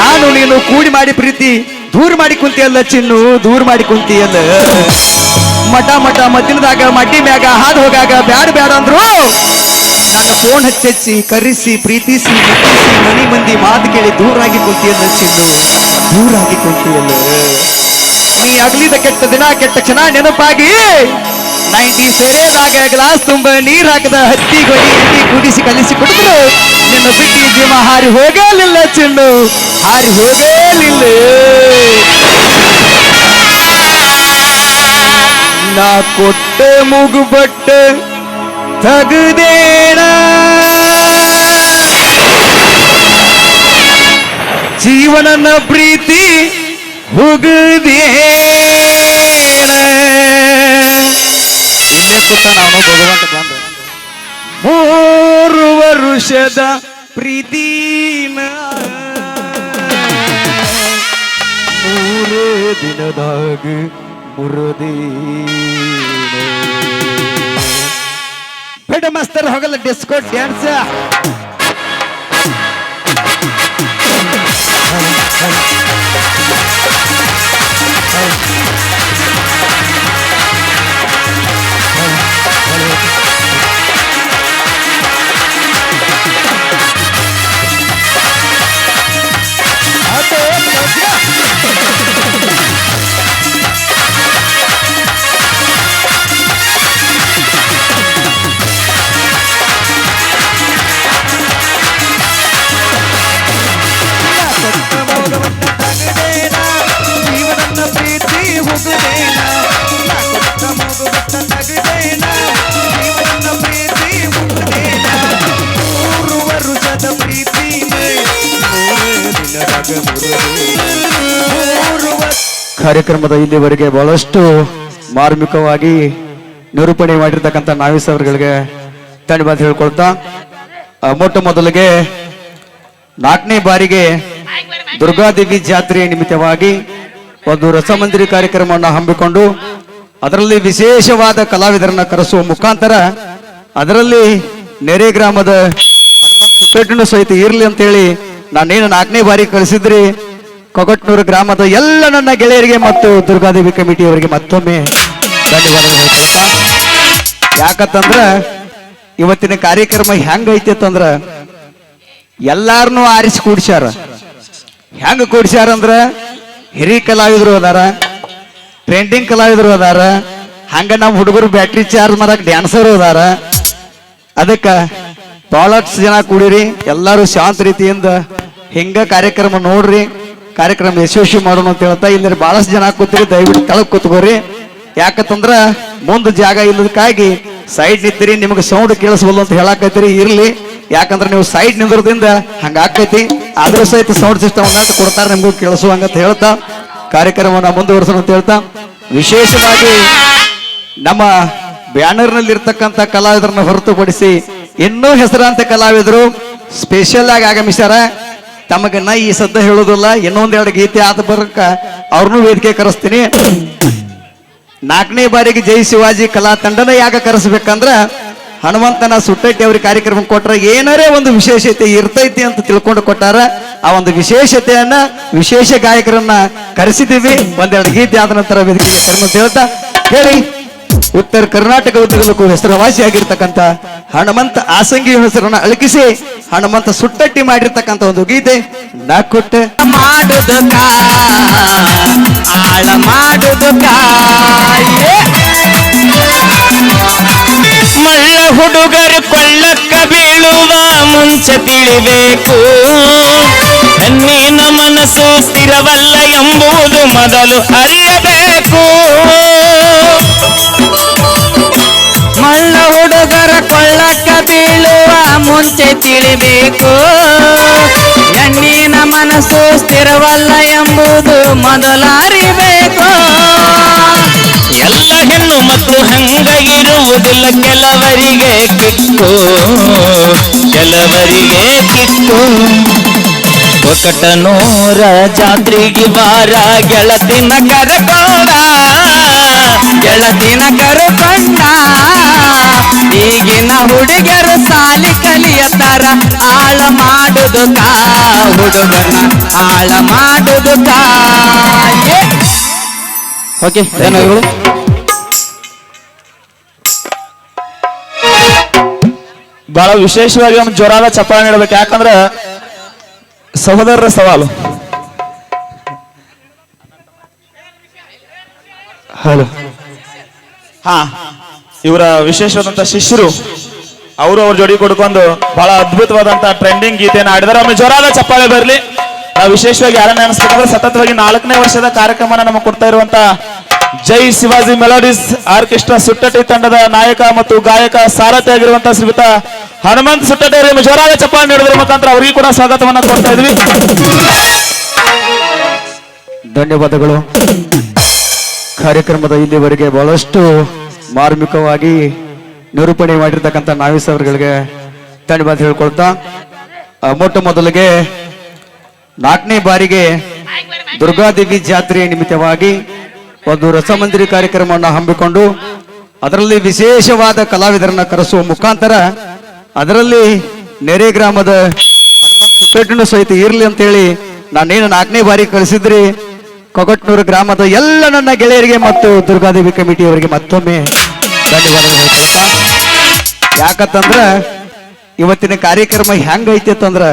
ನಾನು ನೀನು ಕೂಡಿ ಮಾಡಿ ಪ್ರೀತಿ, ದೂರ ಮಾಡಿ ಕುಂತಿಯಲ್ಲ ಚಿನ್ನು, ದೂರ ಮಾಡಿ ಕುಂತಿಯಲ್ಲ ಮಠ ಮಠ ಮದ್ದಿನದಾಗ ಮಡ್ಡಿ ಮ್ಯಾಗ ಹಾದು ಹೋಗಾಗ ಬ್ಯಾಡ ಬ್ಯಾಡ ಅಂದ್ರು. ನನ್ನ ಫೋನ್ ಹಚ್ಚಿ ಕರೆಸಿ, ಪ್ರೀತಿಸಿ ಮೆಚ್ಚಿಸಿ ಮನಿ ಮಂದಿ ಮಾತು ಕೇಳಿ ದೂರಾಗಿ ಕುಂತಿಯಲ್ಲ ಚಿನ್ನು. ದೂರಾಗಿ ಕುಂತಿಯಲ್ಲ ನೀ ಅಗಲಿದ ಕೆಟ್ಟ ದಿನ, ಕೆಟ್ಟ ಕ್ಷಣ ನೆನಪಾಗಿ ನೈಂಟಿ ಸೆರೆದಾಗ ಗ್ಲಾಸ್ ತುಂಬ ನೀರ್ ಹಾಕದ ಹತ್ತಿ ಗೊಡಿ ಎಣ್ಣೆ ಕುದಿಸಿ ಕಲಿಸಿ ಕುಡಿದ್ರು ನಿನ್ನ ಬಿಟ್ಟಿ ಜೀವ ಹಾರಿ ಹೋಗಲಿಲ್ಲ ಚೆಂಡು ಹಾರಿ ಹೋಗಲಿಲ್ಲ ನಾ ಕೊಟ್ಟೆ ಮುಗು ಬಟ್ಟೆ ತಗದೇಣ ಜೀವನನ ಪ್ರೀತಿ ಹುಗದೇಣ ಸುತ್ತ ನಾನು ಭಗವಂತ ಬಂದ ಮೂರು ವರುಷದ ಪ್ರೀತಿನ ಮೂರು ದಿನದಾಗ ಮುರದೇಣ ಬೇಡ ಮಾಸ್ತರ್ ಹೋಗಲ್ಲ, ಡಿಸ್ಕೋ ಡ್ಯಾನ್ಸ್. ಕಾರ್ಯಕ್ರಮದ ಇಲ್ಲಿವರೆಗೆ ಬಹಳಷ್ಟು ಮಾರ್ಮಿಕವಾಗಿ ನಿರೂಪಣೆ ಮಾಡಿರ್ತಕ್ಕಂಥ ನಾವೀಸ್ ಅವರುಗಳಿಗೆ ಧನ್ಯವಾದ ಹೇಳ್ಕೊಳ್ತಾ ಮೊಟ್ಟ ಮೊದಲಿಗೆ ನಾಲ್ಕನೇ ಬಾರಿಗೆ ದುರ್ಗಾದೇವಿ ಜಾತ್ರೆ ನಿಮಿತ್ತವಾಗಿ ಒಂದು ರಸಮಂದಿರಿ ಕಾರ್ಯಕ್ರಮವನ್ನು ಹಮ್ಮಿಕೊಂಡು ಅದರಲ್ಲಿ ವಿಶೇಷವಾದ ಕಲಾವಿದರನ್ನ ಕರೆಸುವ ಮುಖಾಂತರ ಅದರಲ್ಲಿ ನೆರೆ ಗ್ರಾಮದ ಸಹಿತ ಇರ್ಲಿ ಅಂತೇಳಿ ನಾನೇನು ನಾಲ್ಕನೇ ಬಾರಿ ಕಳಿಸಿದ್ರಿ ಕೊಗಟ್ನೂರು ಗ್ರಾಮದ ಎಲ್ಲ ನನ್ನ ಗೆಳೆಯರಿಗೆ ಮತ್ತು ದುರ್ಗಾದೇವಿ ಕಮಿಟಿಯವರಿಗೆ ಮತ್ತೊಮ್ಮೆ ಧನ್ಯವಾದಗಳು. ಯಾಕಂತಂದ್ರ ಇವತ್ತಿನ ಕಾರ್ಯಕ್ರಮ ಹೆಂಗೈತಿ ಅಂತಂದ್ರ ಎಲ್ಲಾರನು ಆರಿಸಿ ಕೂಡ್ಸ್ಯಾರ. ಹೆಂಗ ಕೂಡ್ಸ್ಯಾರ ಅಂದ್ರ ಹಿರಿ ಕಲಾವಿದರು ಅದಾರ, ಪೇಂಟಿಂಗ್ ಕಲಾವಿದರು ಅದಾರ, ಹಂಗ ನಮ್ಮ ಹುಡುಗರು ಬ್ಯಾಟ್ರಿ ಚಾರ್ಜ್ ಮಾಡಕ್ ಡ್ಯಾನ್ಸರ್ ಅದಾರ. ಅದಕ್ಕ ಬಹಳಷ್ಟು ಜನ ಕೂಡಿರಿ, ಎಲ್ಲರೂ ಶಾಂತ ರೀತಿಯಿಂದ ಹಿಂಗ ಕಾರ್ಯಕ್ರಮ ನೋಡ್ರಿ. ಕಾರ್ಯಕ್ರಮ ಯಶಸ್ವಿ ಮಾಡೋಣ ಅಂತ ಹೇಳ್ತಾ ಇಲ್ಲಿ ಬಹಳಷ್ಟು ಜನ ಕೂತ್ರಿ, ದಯವಿಟ್ಟು ಕೆಳಗೆ ಕೂತ್ಕೋರಿ ಯಾಕಂತಂದ್ರ ಮುಂದ್ ಜಾಗ ಇಲ್ಲದಕ್ಕಾಗಿ ಸೈಡ್ ನಿಂತೀರಿ, ನಿಮಗೆ ಸೌಂಡ್ ಕೇಳಿಸ್ಬೋದು ಅಂತ ಹೇಳಾಕೈತಿರಿ ಇರ್ಲಿ. ಯಾಕಂದ್ರೆ ನೀವು ಸೈಡ್ ನಿಂದ್ರದಿಂದ ಹಂಗ ಆಕೈತಿ ಆದ್ರೂ ಸಹಿತ ಸೌಂಡ್ ಸಿಸ್ಟಮ್ ಕೊಡ್ತಾರೆ, ನಿಮ್ಗೂ ಕೇಳಿಸುವಂಗಂತ ಹೇಳ್ತಾ. ಕಾರ್ಯಕ್ರಮವನ್ನ ಮುಂದುವರ್ಸೋಣ ಅಂತ ಹೇಳ್ತಾ. ವಿಶೇಷವಾಗಿ ನಮ್ಮ ಬ್ಯಾನರ್ನಲ್ಲಿ ಇರ್ತಕ್ಕಂಥ ಕಲಾವಿದರನ್ನ ಹೊರತುಪಡಿಸಿ ಇನ್ನೂ ಹೆಸರಾಂತ ಕಲಾವಿದರು ಸ್ಪೆಷಲ್ ಆಗಿ ಆಗಮಿಸ್ಯಾರ. ತಮಗೆ ನಾ ಈ ಸದ್ದ ಹೇಳೋದಿಲ್ಲ ಇನ್ನೊಂದೆರಡು ಗೀತೆ ಆದ ಬರಕ ಅವ್ರನ್ನೂ ವೇದಿಕೆ ಕರೆಸ್ತೀನಿ. ನಾಲ್ಕನೇ ಬಾರಿಗೆ ಜೈ ಶಿವಾಜಿ ಕಲಾ ತಂಡನ ಯಾಕ ಕರೆಸ್ಬೇಕಂದ್ರ ಹನುಮಂತನ ಸುಟ್ಟಟ್ಟಿ ಅವ್ರಿಗೆ ಕಾರ್ಯಕ್ರಮ ಕೊಟ್ರ ಏನಾರೇ ಒಂದು ವಿಶೇಷತೆ ಇರ್ತೈತಿ ಅಂತ ತಿಳ್ಕೊಂಡು ಕೊಟ್ಟಾರ. ಆ ಒಂದು ವಿಶೇಷತೆಯನ್ನ ವಿಶೇಷ ಗಾಯಕರನ್ನ ಕರೆಸಿದೀವಿ. ಒಂದೆರಡು ಗೀತೆ ಆದ ನಂತರ ವೇದಿಕೆಗೆ ಕರ್ಮ ಹೇಳ್ತಾ ಹೇಳಿ. ಉತ್ತರ ಕರ್ನಾಟಕ ಉದ್ದಗಲಕ್ಕೂ ಹೆಸರುವಾಸಿಯಾಗಿರ್ತಕ್ಕಂಥ ಹಣಮಂತ ಆಸಂಗಿ ಹೆಸರನ್ನ ಅಳಕಿಸಿ ಹಣಮಂತ ಸುಟ್ಟಟ್ಟಿ ಮಾಡಿರ್ತಕ್ಕಂಥ ಒಂದು ಗೀತೆ, ನಾಕೊಟ್ಟ ಮಾಡುದುಕ, ಆಳ ಮಳ್ಳ ಹುಡುಗರು ಕೊಳ್ಳಕ್ಕ ಬೀಳುವ ಮುಂಚೆ ತಿಳಿಬೇಕು. ಹೆಣ್ಣಿನ ಮನಸ್ಸು ಸ್ಥಿರವಲ್ಲ ಎಂಬುದು ಮೊದಲು ಅರಿಯಬೇಕು. ಕೊಳ್ಳಕ್ಕ ಬೀಳುವ ಮುಂಚೆ ತಿಳಿಬೇಕು. ಹೆಣ್ಣಿನ ಮನಸ್ಸು ಸ್ಥಿರವಲ್ಲ ಎಂಬುದು ಮೊದಲಾರಿಬೇಕು ಎಲ್ಲ ಹೆಣ್ಣು ಮಕ್ಕಳು ಹಂಗ ಇರುವುದಿಲ್ಲ, ಕೆಲವರಿಗೆ ಕಿತ್ತು ಕೆಲವರಿಗೆ ಕಿತ್ತು ಒಕಟನೂರ ಜಾತ್ರೆಗೆ ಬಾರ ಗೆಳತಿನ ಕರಕೋಣ ಗೆಳತಿನ ಕರಕೊಂಡ. ಈಗಿನ ಹುಡುಗರು ಸಾಲಿ ಕಲಿಯತ್ತಾರ ಆಳ ಮಾಡ ಮಾಡುದು ಕಾ ಹುಡುಗನ ಆಳ ಮಾಡುದು ಕಾ. ಓಕೆ ಬಹಳ ವಿಶೇಷವಾಗಿ ಒಂದು ಜ್ವರಾದ ಚಪ್ಪಾಳೆ ನೀಡಬೇಕು. ಯಾಕಂದ್ರೆ ಸಹೋದರರ ಸವಾಲು. ಹಲೋ. ಹಾ. ಇವರ ವಿಶೇಷವಾದಂತ ಶಿಷ್ಯರು, ಅವರು ಅವ್ರ ಜೋಡಿ ಕೊಡ್ಕೊಂಡು ಬಹಳ ಅದ್ಭುತವಾದಂತ ಟ್ರೆಂಡಿಂಗ್ ಗೀತೆಯನ್ನು ಆಡಿದಾರೆ ಒಮ್ಮೆ ಜ್ವರದ ಚಪ್ಪಾಳೆ ಬರಲಿ. ವಿಶೇಷವಾಗಿ ಯಾರನ್ನ ಅನಿಸ್ಬೇಕಂದ್ರೆ ಸತತವಾಗಿ ನಾಲ್ಕನೇ ವರ್ಷದ ಕಾರ್ಯಕ್ರಮನ ನಮಗೆ ಕೊಡ್ತಾ ಇರುವಂತ ಜೈ ಶಿವಾಜಿ ಮೆಲೋಡಿಸ್ ಆರ್ಕೆಸ್ಟ್ರಾ ಸುಟ್ಟಟಿ ತಂಡದ ನಾಯಕ ಮತ್ತು ಗಾಯಕ ಸಾರಥಿ ಆಗಿರುವಂತ ಶ್ರೀಯುತ ಹನುಮಂತ್ ಸುಟ್ಟಟಿ ಅವರಿಗೆ ಜ್ವರಾದ ಚಪ್ಪಾಳೆ ನೀಡೋದ್ರ ಮುಖಾಂತರ ಅವರಿಗೆ ಕೂಡ ಸ್ವಾಗತವನ್ನ ಕೊಡ್ತಾ ಇದ್ವಿ. ಧನ್ಯವಾದಗಳು. ಕಾರ್ಯಕ್ರಮದ ಇಲ್ಲಿವರೆಗೆ ಬಹಳಷ್ಟು ಮಾರ್ಮಿಕವಾಗಿ ನಿರೂಪಣೆ ಮಾಡಿರ್ತಕ್ಕಂಥ ನಾವೀಸ್ ಅವರುಗಳಿಗೆ ಧನ್ಯವಾದ ಹೇಳ್ಕೊಳ್ತಾ ಮೊಟ್ಟ ಮೊದಲಿಗೆ ನಾಲ್ಕನೇ ಬಾರಿಗೆ ದುರ್ಗಾದೇವಿ ಜಾತ್ರೆಯ ನಿಮಿತ್ತವಾಗಿ ಒಂದು ರಸಮಂದಿರಿ ಕಾರ್ಯಕ್ರಮವನ್ನು ಹಮ್ಮಿಕೊಂಡು ಅದರಲ್ಲಿ ವಿಶೇಷವಾದ ಕಲಾವಿದರನ್ನ ಕರೆಸುವ ಮುಖಾಂತರ ಅದರಲ್ಲಿ ನೆರೆ ಗ್ರಾಮದ ಸಹಿತ ಇರ್ಲಿ ಅಂತೇಳಿ ನಾನೇನು ನಾಲ್ಕನೇ ಬಾರಿ ಕಳಿಸಿದ್ರಿ ಕೊಗಟ್ನೂರು ಗ್ರಾಮದ ಎಲ್ಲ ನನ್ನ ಗೆಳೆಯರಿಗೆ ಮತ್ತು ದುರ್ಗಾದೇವಿ ಕಮಿಟಿಯವರಿಗೆ ಮತ್ತೊಮ್ಮೆ ಧನ್ಯವಾದಗಳು. ಯಾಕಂತಂದ್ರ ಇವತ್ತಿನ ಕಾರ್ಯಕ್ರಮ ಹೆಂಗೈತಿ ಅಂತಂದ್ರ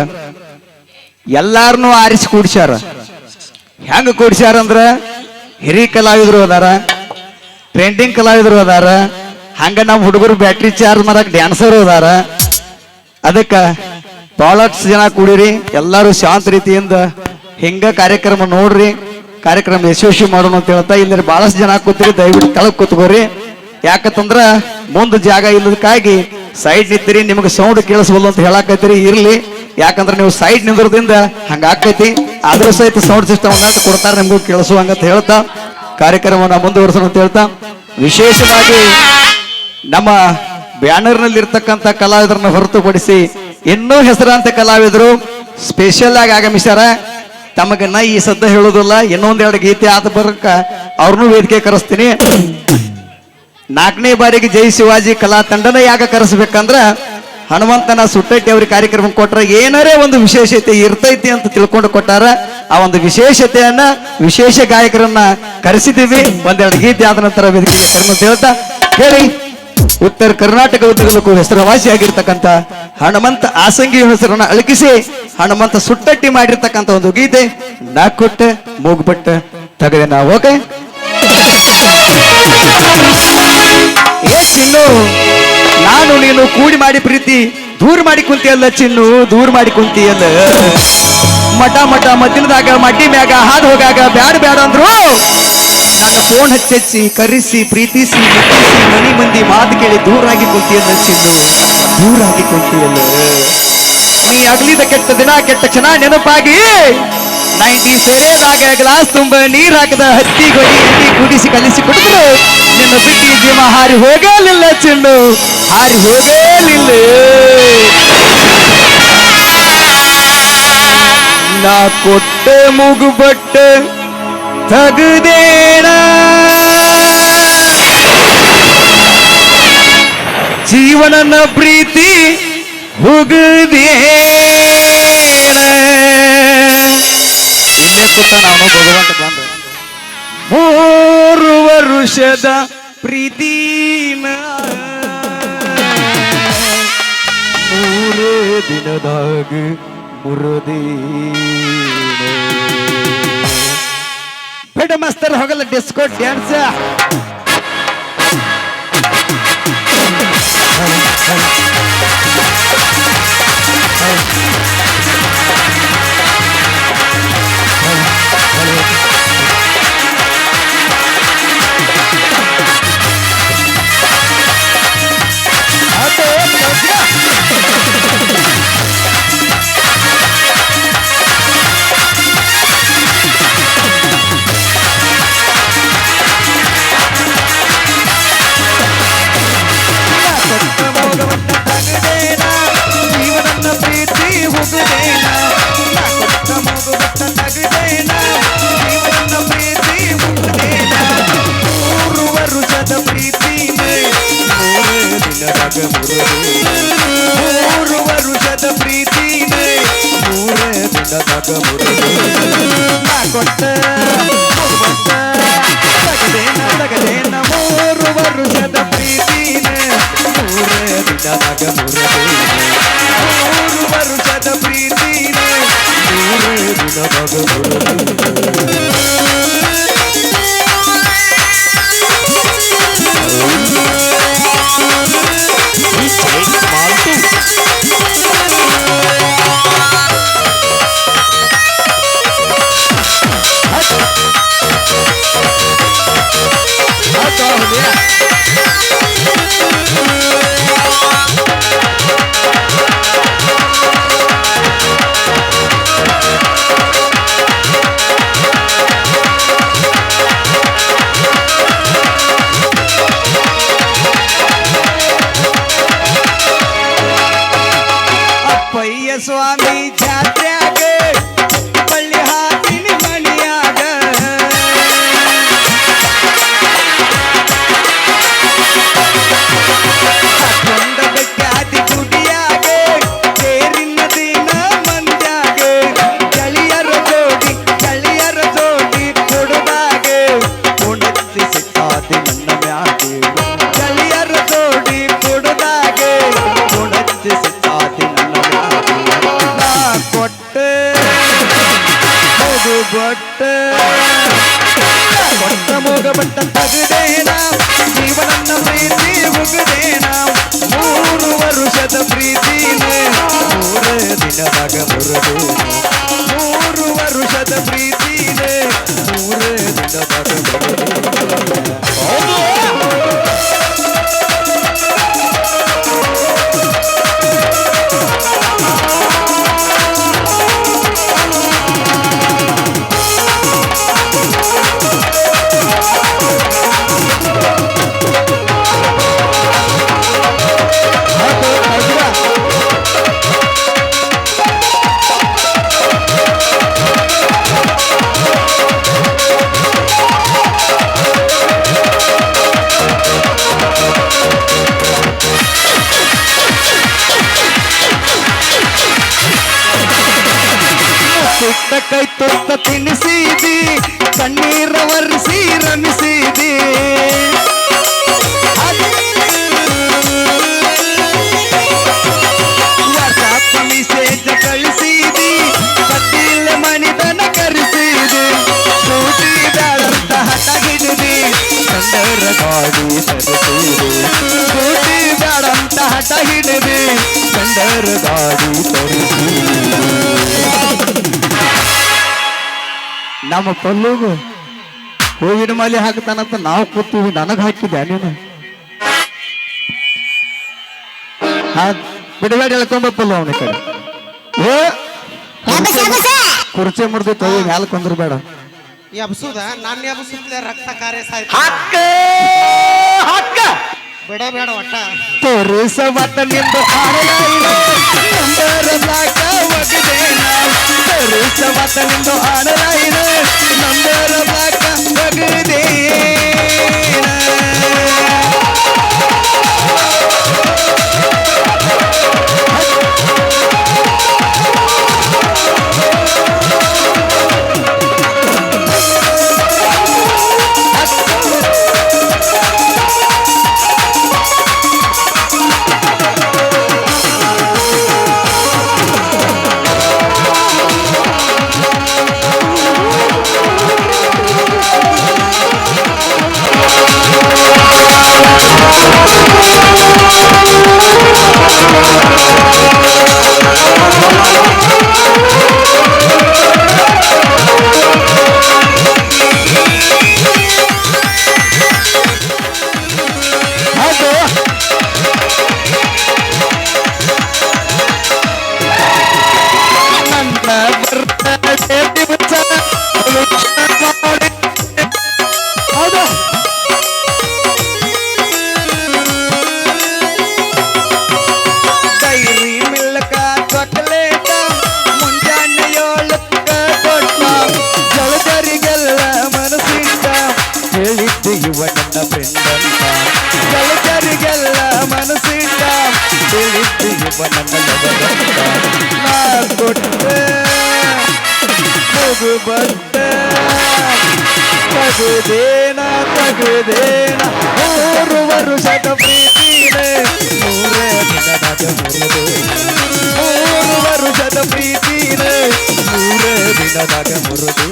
ಎಲ್ಲಾರನು ಆರಿಸಿ ಕೂಡ್ಸ್ಯಾರ. ಹೆಂಗ ಕೂಡ್ಸ್ಯಾರ ಅಂದ್ರ ಹಿರಿಯ ಕಲಾವಿದರು ಅದಾರ ಟ್ರೆಂಡಿಂಗ್ ಕಲಾವಿದರು ಅದಾರ, ಹಂಗ ನಮ್ಮ ಹುಡುಗರು ಬ್ಯಾಟ್ರಿ ಚಾರ್ಜ್ ಮಾಡಕ್ ಡ್ಯಾನ್ಸರ್ ಅದಾರ. ಅದಕ್ಕ ಬಹಳಷ್ಟು ಜನ ಕೂಡಿರಿ, ಎಲ್ಲರೂ ಶಾಂತ ರೀತಿಯಿಂದ ಹಿಂಗ ಕಾರ್ಯಕ್ರಮ ನೋಡ್ರಿ. ಕಾರ್ಯಕ್ರಮ ಯಶಸ್ವಿ ಮಾಡೋಣ ಅಂತ ಹೇಳ್ತಾ ಇಲ್ಲಿ ಬಹಳಷ್ಟು ಜನ ಕೂತ್ರಿ, ದಯವಿಟ್ಟು ಕೆಳಗೆ ಕೂತ್ಕೋರಿ ಯಾಕಂತಂದ್ರ ಮುಂದೆ ಜಾಗ ಇಲ್ಲದಕ್ಕಾಗಿ ಸೈಡ್ ನಿಂತೀರಿ, ನಿಮಗೆ ಸೌಂಡ್ ಕೇಳಿಸ್ಬೋದು ಅಂತ ಹೇಳಾಕೈತಿರಿ ಇರ್ಲಿ. ಯಾಕಂದ್ರೆ ನೀವು ಸೈಡ್ ನಿಂದ್ರದಿಂದ ಹಂಗ ಆಕೈತಿ ಆದ್ರೂ ಸಹಿತ ಸೌಂಡ್ ಸಿಸ್ಟಮ್ ಕೊಡ್ತಾರೆ, ನಿಮಗೂ ಕೇಳಿಸುವಂಗಂತ ಹೇಳ್ತಾ. ಕಾರ್ಯಕ್ರಮವನ್ನ ಮುಂದುವರಿಸೋಣ ಅಂತ ಹೇಳ್ತಾ. ವಿಶೇಷವಾಗಿ ನಮ್ಮ ಬ್ಯಾನರ್ನಲ್ಲಿ ಇರ್ತಕ್ಕಂಥ ಕಲಾವಿದರನ್ನ ಹೊರತುಪಡಿಸಿ ಇನ್ನೂ ಹೆಸರಾಂತ ಕಲಾವಿದರು ಸ್ಪೆಷಲ್ ಆಗಿ ಆಗಮಿಸ್ಯಾರ. ತಮಗೆ ನಾ ಈ ಸದ್ದ ಹೇಳೋದಿಲ್ಲ ಇನ್ನೊಂದೆರಡು ಗೀತೆ ಆದ ಬರಕ ಅವ್ರನ್ನೂ ವೇದಿಕೆ ಕರೆಸ್ತೀನಿ. ನಾಲ್ಕನೇ ಬಾರಿಗೆ ಜೈ ಶಿವಾಜಿ ಕಲಾ ತಂಡನ ಯಾಕ ಕರೆಸ್ಬೇಕಂದ್ರ ಹನುಮಂತನ ಸುಟ್ಟಟ್ಟಿ ಅವ್ರಿಗೆ ಕಾರ್ಯಕ್ರಮ ಕೊಟ್ರ ಏನರೇ ಒಂದು ವಿಶೇಷತೆ ಇರ್ತೈತಿ ಅಂತ ತಿಳ್ಕೊಂಡು ಕೊಟ್ಟಾರ. ಆ ಒಂದು ವಿಶೇಷತೆಯನ್ನ ವಿಶೇಷ ಗಾಯಕರನ್ನ ಕರೆಸಿದೀವಿ. ಒಂದೆರಡು ಗೀತೆ ಆದ ನಂತರ ವೇದಿಕೆಗೆ ಕರ್ಮ ಹೇಳ್ತಾ ಹೇಳಿ. ಉತ್ತರ ಕರ್ನಾಟಕ ಉದ್ಯೋಗಕ್ಕೂ ಹೆಸರುವಾಸಿಯಾಗಿರ್ತಕ್ಕಂಥ ಹನುಮಂತ ಆಸಂಗಿ ಹೆಸರನ್ನ ಅಳಕಿಸಿ ಹಣಮಂತ ಸುಟ್ಟಟ್ಟಿ ಮಾಡಿರ್ತಕ್ಕಂಥ ಒಂದು ಗೀತೆ. ನಾ ಕೊಟ್ಟೆ, ಮೂಗ್ಬಟ್ಟ, ತಗದೆ ನಾ ಹೋಗ. ಏ ಚಿನ್ನು, ನಾನು ನೀನು ಕೂಡಿ ಮಾಡಿ ಪ್ರೀತಿ, ದೂರ ಮಾಡಿ ಕುಂತಿಯಲ್ಲ ಚಿನ್ನು, ದೂರ ಮಾಡಿ ಕುಂತಿಯಲ್ಲ. ಮಠ ಮಠ ಮದ್ದಿನದಾಗ ಮಡ್ಡಿ ಮ್ಯಾಗ ಹಾದು ಹೋಗಾಗ ಬ್ಯಾಡ ಬ್ಯಾಡ ಅಂದ್ರು. ನನ್ನ ಫೋನ್ ಹಚ್ಚಿ ಕರೆಸಿ, ಪ್ರೀತಿಸಿ ಮೆಚ್ಚಿಸಿ ಮನೆ ಮಂದಿ ಮಾತು ಕೇಳಿ ದೂರಾಗಿ ಕುಂತಿಯಲ್ಲ ಚಿನ್ನು. ದೂರಾಗಿ ಕುಂತಿಯಲ್ಲ. ನೀ ಅಗಲಿದ ಕೆಟ್ಟ ದಿನ, ಕೆಟ್ಟ ಕ್ಷಣ ನೆನಪಾಗಿ. ನೈಂಟಿ ಸೆರೆದಾಗ ಗ್ಲಾಸ್ ತುಂಬ ನೀರ್ ಹಾಕದ ಹತ್ತಿ ಗೊಡಿ ಎಣ್ಣೆ ಕುಡಿಸಿ ಕಲಿಸಿ ಕುಡಿದ್ರು ನಿನ್ನ ಬಿಟ್ಟಿ ಜೀವ ಹಾರಿ ಹೋಗಲಿಲ್ಲ ಚಿನ್ನು. ಹಾರಿ ಹೋಗಲಿಲ್ಲ ನಾ ಮುಗುಬಟ್ಟೆ ಮುಗುಬಟ್ಟ ಜೀವನನ ಪ್ರೀತಿ ಹುಗುದೇಣ ಇಲ್ಲೇ ನಾನು ಭಗವಂತ ಬಂದ. ಮೂರು ವರುಷದ ಪ್ರೀತಿನ. ಮೂರು ದಿನದಾಗ ಮುರುದೀನ ಬೇಡ ಮಸ್ತರ್ ಹೋಗಲ್ಲ ಡಿಸ್ಕೋ ಡ್ಯಾನ್ಸ್ ಭಗವಂತ ಕೊಟ್ಟ ತಗದೇನ ಮೂರು ವರುಷದ ಪ್ರೀತಿನ. ಮೂರೇ ದಿನದಾಗ ಮೂರು ವರುಷದ ಪ್ರೀತಿನ. ಮೂರೇ ದಿನದಾಗ ಮುರಿದು ಅಪ್ಪಯ್ಯ ದಿನದಾಗ ಮುರುದು ಮೂರು ವರುಷದ ಪ್ರೀತಿನೇ ಮೂರೇ ದಿನದಾಗ ಮುರಿದು. ಹಠ ಹಿಡಿದಿ ಕಂಡರ ಗಾಡಿ ನಮ್ಮ ಪಲ್ಲುಗು ಹೂವಿನ ಮಾಲೆ ಹಾಕ್ತಾನಂತ ನಾವು ಕೂತೀವಿ ನನಗೆ ಹಾಕಿದ್ದೆ ನೀನು? ಬಿಡಬೇಡ ಹೇಳ್ಕೊಂಬ ಪಲ್ಲು ಅವನ ಕಡೆ. ಏ ಕುರ್ಚಿ ಮುರಿದು ತಗೋ ಮ್ಯಾಲ ಕುಂದ್ರಬೇಡ. ಎಬ್ಸುದ? ನಾನು ಎಬ್ಸಿದ್ಲೆ ರಕ್ತ ಕಾರ್ಯ ಸಾಯ್ತು ಹಕ್ಕ! ಹಕ್ಕ! ಬಿಡ ಬೇಡ ಒಟ್ಟ. ನಿಂದು ಆಡಲಾಯಿನ ನಂಬರ ಸಾಕ ಒಗದೇನ ತೋರಿಸವತ್ತ ನಿಂದು ಆಡಲಾಯಿನ ನಂಬರ ಸಾಕ ಒಗದೇನ time, every time. ಬಂದ ತಗುದೇನ ತಗುದೇನ ಮೂರು ವರುಷದ ಪ್ರೀತಿನೇ ಮೂರೇ ದಿನದ ಮೂರು ವರುಷದ ಪ್ರೀತಿನೇ ಮೂರೇ ದಿನದಾಗ ಮುರಿದು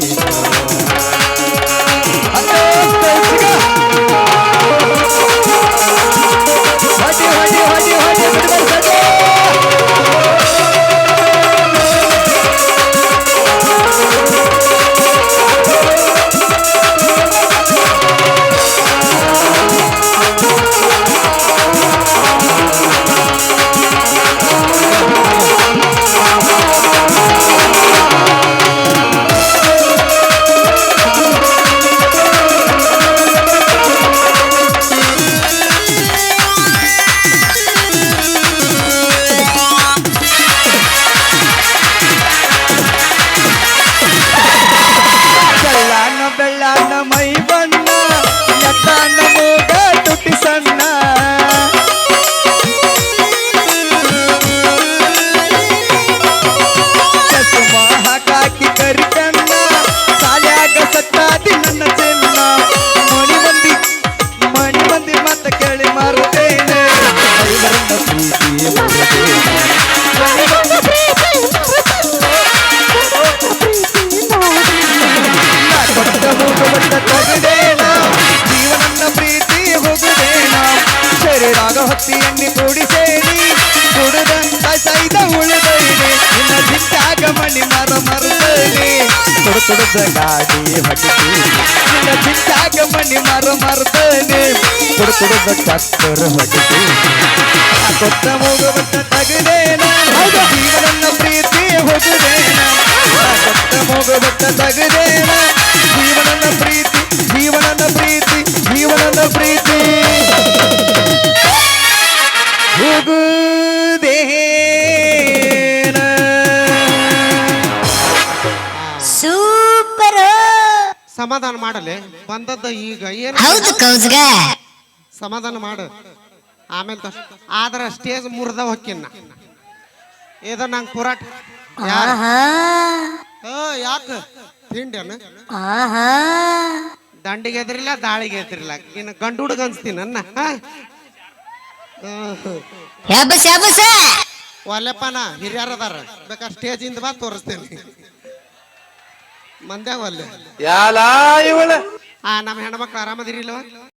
ಕುಡುದ ಗಾಡಿ ಹೊಡಿತಿ ನಿನ್ನ ಚಿತ್ತಾಗ ಮಣಿ ಮರ ಮರುತ್ತೇನೆ ಕುಡು ಕುಡುದ ಚಕ್ಕರ್ ಹೊಡಿತಿ ನಾ ಕೊಟ್ಟ ತಗದೇನ. ಜೀವನನ್ನ ಪ್ರೀತಿ ಹೋಗುದೇನ. ಕೊತ್ತ ಹೋಗುವಂತ ತಗದೇನ. ಜೀವನದ ಪ್ರೀತಿ ಜೀವನನ ಪ್ರೀತಿ ಜೀವನನ ಪ್ರೀತಿ. ಸಮಾಧಾನ ಮಾಡಲಿ? ಬಂದದ್ದ ಈಗ ಏನು? ಹೌದು ಕೌಜ್ಗ. ಸಮಾಧಾನ ಮಾಡು. ಆಮೇಲೆ ಆದ್ರೆ ಆದ್ರ ಸ್ಟೇಜ್ ಮುರ್ದ ಹೊಕ್ಕಿನ ಇದು ನಂಗೆ ಪುರಾಟ ಆಹಾ. ಯಾಕ? ತಿಂಡೇನ ಆಹಾ. ದಂಡಿಗೆ ಎದ್ರಿಲ್ಲ ದಾಳಿಗೆ ಎದ್ರಿಲ್ಲ. ಇನ್ನು ಗಂಡು ಹುಡುಗ ಅನ್ಸ್ತೀನಿ ನನ್ನ. ಯಬ್ಬಸ್ ಯಬ್ಬಸ್. ಒಲ್ಲೆಪ್ಪನ ಹಿರಿಯರ್ ಅದಾರ. ಬೇಕಾ ಸ್ಟೇಜ್ ಇಂದ ಬಾ ತೋರಿಸ್ತೇನೆ. ಮಂದ್ಯಾಗ ಒಲ್ಲೆ ಯಾಲ ಇವಳ? ಆ ನಮ್ಮ ಹೆಣ್ಮಕ್ಳು ಆರಾಮದಿರಿಲ್ವ